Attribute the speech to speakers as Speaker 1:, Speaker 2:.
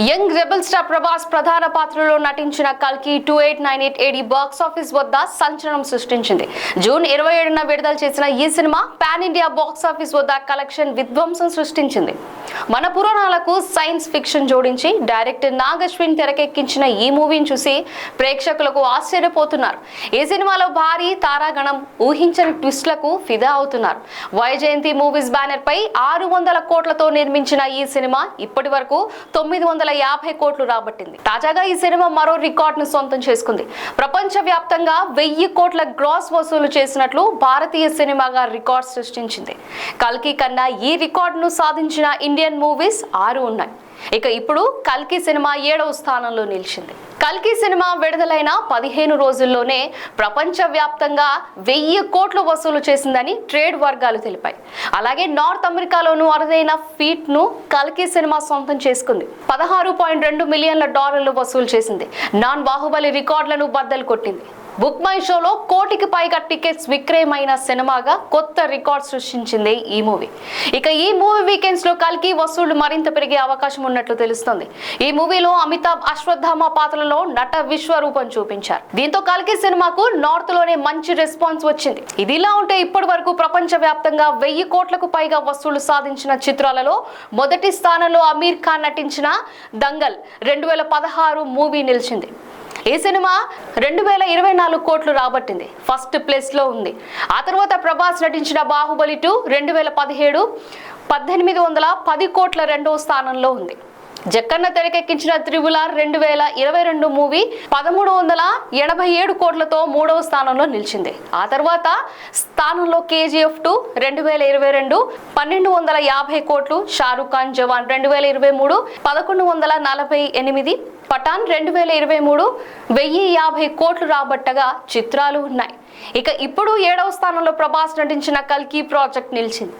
Speaker 1: 因 young rebel star Prabhas ప్రధాన పాత్రలో నటించిన కల్కి two eight nine eight AD box office వద్ద సంచలనం సృష్టించింది. జూన్ ఇరవై ఏడున విడుదల చేసిన ఈ సినిమా పాన్ ఇండియా బాక్స్ ఆఫీస్ వద్ద కలెక్షన్ విధ్వంసం సృష్టించింది. మన పురాణాలకు సైన్స్ ఫిక్షన్ జోడించి డైరెక్టర్ నాగశ్విన్ తెరకెక్కించిన ఈ మూవీని చూసి ప్రేక్షకులకు ఆశ్చర్యపోతున్నారు. ఈ సినిమాలో భారీ తారాగణం ఊహించని ట్విస్ట్లకు ఫిదా అవుతున్నారు. వైజయంతి మూవీస్ బ్యానర్ పై ఆరు వందల కోట్లతో నిర్మించిన ఈ సినిమా ఇప్పటి వరకు తొమ్మిది వందల యాభై కోట్లు రాబట్టింది. తాజాగా ఈ సినిమా మరో రికార్డును సొంతం చేసుకుంది. ప్రపంచ వ్యాప్తంగా వెయ్యి కోట్ల గ్రాస్ వసూలు చేసినట్లు భారతీయ సినిమాగా రికార్డ్ సృష్టించింది. కల్కి కన్నా ఈ రికార్డును సాధించిన ఇండియన్ మూవీస్ ఆరు ఉన్నాయి. ఇక ఇప్పుడు కల్కి సినిమా ఏడవ స్థానంలో నిలిచింది. కల్కి సినిమా విడుదలైన పదిహేను రోజుల్లోనే ప్రపంచ వ్యాప్తంగా వెయ్యి కోట్లు వసూలు చేసిందని ట్రేడ్ వర్గాలు తెలిపాయి. అలాగే నార్త్ అమెరికాలోనూ అరుదైన ఫీట్ను కల్కి సినిమా సొంతం చేసుకుంది. పదహారు పాయింట్ రెండు మిలియన్ల డాలర్లు వసూలు చేసింది. నాన్ బాహుబలి రికార్డులను బద్దలు కొట్టింది. బుక్ మై షోలో కోటికి పైగా టికెట్స్ విక్రయమైన సినిమాగా కొత్త రికార్డ్ సృష్టించింది ఈ మూవీ. ఇక ఈ మూవీ వీకెండ్స్లో కల్కి వసూళ్ళు మరింత పెరిగే అవకాశం ఉన్నట్లు తెలుస్తుంది. ఈ మూవీలో అమితాబ్ అశ్వత్థామ పాత్రలో నట విశ్వరూపం చూపించారు. దీంతో కల్కి సినిమాకు నార్త్లోనే మంచి రెస్పాన్స్ వచ్చింది. ఇదిలా ఉంటే ఇప్పటి వరకు ప్రపంచ వ్యాప్తంగా వెయ్యి కోట్లకు పైగా వసూళ్ళు సాధించిన చిత్రాలలో మొదటి స్థానంలో అమీర్ ఖాన్ నటించిన దంగల్ రెండు వేల పదహారు మూవీ నిలిచింది. ఈ సినిమా రెండు వేల ఇరవై నాలుగు కోట్లు రాబట్టింది. ఫస్ట్ ప్లేస్లో ఉంది. ఆ తర్వాత ప్రభాస్ నటించిన బాహుబలి టూ రెండు వేల పదిహేడు పద్దెనిమిది వందల పది కోట్ల రెండవ స్థానంలో ఉంది. జక్కన్న తెరకెక్కించిన త్రిబులార్ రెండు వేల ఇరవై రెండు మూవీ పదమూడు వందల ఎనభై ఏడు కోట్లతో మూడవ స్థానంలో నిలిచింది. ఆ తర్వాత స్థానంలో కేజీఎఫ్ టూ రెండు వేల ఇరవై రెండు పన్నెండు వందల యాభై కోట్లు షారూక్ ఖాన్ జవాన్ రెండు వేల ఇరవై మూడు పదకొండు వందల నలభై ఎనిమిది పఠాన్ రెండు వేల ఇరవై మూడు వెయ్యి యాభై కోట్లు రాబట్టగా చిత్రాలు ఉన్నాయి. ఇక ఇప్పుడు ఏడవ స్థానంలో ప్రభాస్ నటించిన కల్కి ప్రాజెక్ట్ నిలిచింది.